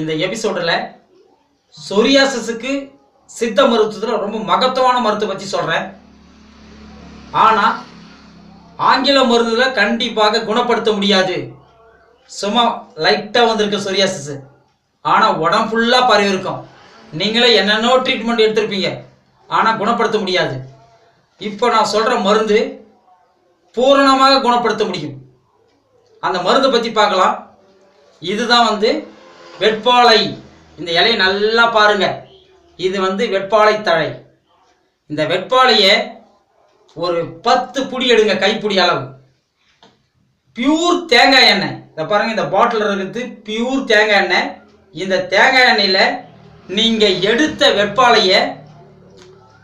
இந்த எபிசோடில் சொரியாசிஸுக்கு சித்த மருத்துவத்தில் ரொம்ப மகத்துவமான மருத்துவம் பற்றி சொல்கிறேன் ஆனால் ஆங்கில மருந்தில் கண்டிப்பாக குணப்படுத்த முடியாது. சும்மா லைட்டாக வந்திருக்கு சொரியாசிஸ் ஆனால் உடம்பு ஃபுல்லாக பரவி இருக்கும். நீங்களே என்னென்னோ ட்ரீட்மெண்ட் எடுத்திருப்பீங்க. ஆனால் குணப்படுத்த முடியாது. இப்போ நான் சொல்கிற மருந்து பூரணமாக குணப்படுத்த முடியும். அந்த மருந்தை பற்றி பார்க்கலாம். இதுதான் வந்து வெட்பாலை. இந்த இலையை நல்லா பாருங்க. இது வந்து வெட்பாலை தழை. இந்த வெட்பாலையை ஒரு பத்து புடி எடுங்க கைப்பிடி அளவு. பியூர் தேங்காய் எண்ணெய். இதை பாருங்கள் இந்த பாட்டில் இருக்கிறது பியூர் தேங்காய் எண்ணெய். இந்த தேங்காய் எண்ணெயில் நீங்கள் எடுத்த வெட்பாலையை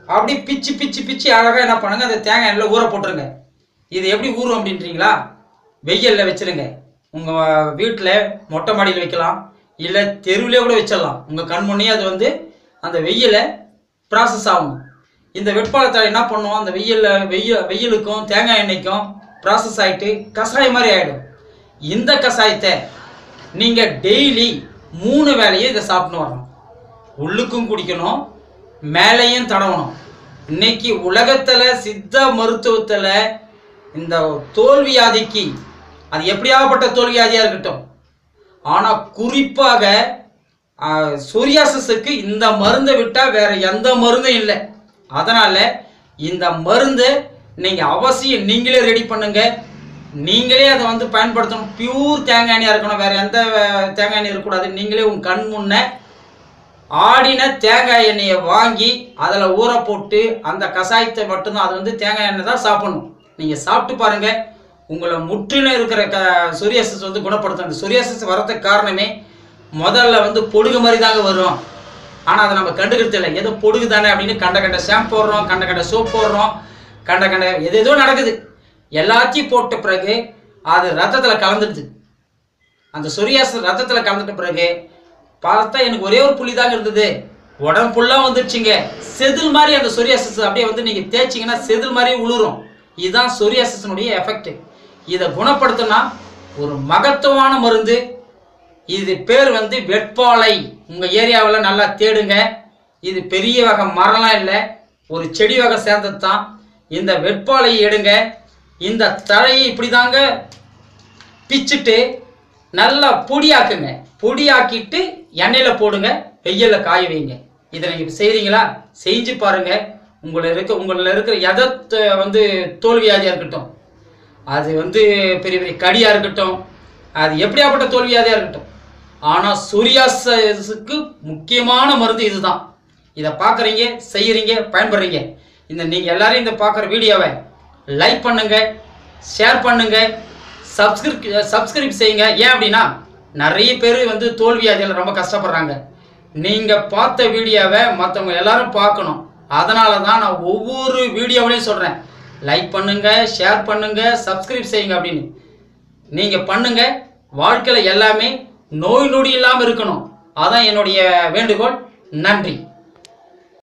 அப்படி பிச்சு பிச்சு பிச்சு அழகாக என்ன பண்ணுங்கள் அந்த தேங்காய் எண்ணெயில் ஊற போட்டுருங்க. இது எப்படி ஊறும் அப்படின்றீங்களா? வெயிலில் வச்சிருங்க. உங்கள் வீட்டில் மொட்டை மாடியில் வைக்கலாம். இல்லை தெருவிலே கூட வச்சிடலாம். உங்கள் கண் முன்னே அது வந்து அந்த வெயில ப்ராசஸ் ஆகும். இந்த வெட்பாளத்தாழை என்ன பண்ணும்? அந்த வெயிலில் வெயில் வெயிலுக்கும் தேங்காய் எண்ணெய்க்கும் ப்ராசஸ் ஆகிட்டு கஷாயம் மாதிரி ஆகிடும் இந்த கஷாயத்தை நீங்கள் டெய்லி மூணு வேளையும் இதை சாப்பிட்டு வரணும். உள்ளுக்கும் குடிக்கணும் மேலேயும் தடவணும். இன்னைக்கு உலகத்தில் சித்த மருத்துவத்தில் இந்த தோல்வியாதிக்கு அது எப்படியாகப்பட்ட தோல்வியாதியாக இருக்கட்டும் ஆனால் குறிப்பாக சொரியாசஸுக்கு இந்த மருந்தை விட்டால் வேற எந்த மருந்தும் இல்லை. அதனால் இந்த மருந்து நீங்கள் அவசியம் நீங்களே ரெடி பண்ணுங்க. நீங்களே அதை வந்து பயன்படுத்தணும். பியூர் தேங்காய் எண்ணெயாக இருக்கணும். வேற எந்த தேங்காய் எண்ணெய் இருக்கக்கூடாது. நீங்களே உங்கள் கண் முன்னே ஆடின தேங்காய் எண்ணெயை வாங்கி அதில் ஊற போட்டு அந்த கஷாயத்தை மட்டும்தான் அது வந்து தேங்காய் எண்ணெய் தான் சாப்பிடணும். நீங்கள் சாப்பிட்டு பாருங்கள் உங்களை முற்றிலும் இருக்கிற க சொரியாசிஸ் வந்து குணப்படுத்தும். அந்த சொரியாசிஸ் வரதுக்கு காரணமே முதல்ல வந்து பொடுகு மாதிரி தாங்க வரும். ஆனால் அதை நம்ம கண்டுக்கிறது இல்லை. ஏதோ பொடுகு தானே அப்படின்னு கண்ட கண்ட ஷாம்பு போடுறோம் கண்ட கண்ட சோப் போடுறோம் கண்ட கண்ட எது ஏதோ நடக்குது. எல்லாத்தையும் போட்ட பிறகு அது ரத்தத்தில் கலந்துடுது. அந்த சொரியாசிஸ் ரத்தத்தில் கலந்துட்ட பிறகு பார்த்தா எனக்கு ஒரே ஒரு புள்ளி தாங்க இருந்தது. உடம்பு ஃபுல்லாக வந்துடுச்சிங்க. செதில் மாதிரி அந்த சொரியாசிஸ் அப்படியே வந்து நீங்கள் தேய்ச்சிங்கன்னா செதில் மாதிரி உளுரும். இதுதான் சொரியாசிஸினுடைய எஃபெக்ட் இதை குணப்படுத்தினா ஒரு மகத்துவமான மருந்து. இது பேர் வந்து வெட்பாலை. உங்கள் ஏரியாவில் நல்லா தேடுங்க. இது பெரிய வகை மரம்லாம் இல்லை. ஒரு செடி வகை சேர்ந்தது தான் இந்த வெட்பாலையை எடுங்க. இந்த தழையை இப்படி தாங்க பிச்சுட்டு நல்லா பொடியாக்குங்க. பொடியாக்கிட்டு எண்ணெயில் போடுங்க. வெயிலில் காய வைங்க. இதை நீங்கள் செய்கிறீங்களா செஞ்சு பாருங்க. உங்களை இருக்க உங்களில் இருக்கிற எதை வந்து தோல்வியாதியாக இருக்கட்டும். அது வந்து பெரிய பெரிய கடியாக இருக்கட்டும் அது எப்படியாப்பட்ட தோல்வியாதியாக இருக்கட்டும். ஆனால் சொரியாசஸுக்கு முக்கியமான மருந்து இதுதான். இதை பார்க்குறீங்க செய்கிறீங்க பயன்படுறீங்க. இந்த நீங்கள் எல்லாரையும் இந்த பார்க்குற வீடியோவை லைக் பண்ணுங்க ஷேர் பண்ணுங்க சப்ஸ்கிரிப் சப்ஸ்கிரைப் செய்யுங்க. ஏன் அப்படின்னா நிறைய பேர் வந்து தோல்வியாதியில் ரொம்ப கஷ்டப்படுறாங்க. நீங்கள் பார்த்த வீடியோவை மற்றவங்க எல்லாரும் பார்க்கணும். அதனால தான் நான் ஒவ்வொரு வீடியோவிலையும் சொல்கிறேன் லைக் பண்ணுங்க ஷேர் பண்ணுங்க சப்ஸ்கிரைப் செய்யுங்க அப்படின்னு. நீங்கள் பண்ணுங்க வாழ்க்கையில் எல்லாமே நோய் நொடி இல்லாமல் இருக்கணும். அதான் என்னுடைய வேண்டுகோள். நன்றி.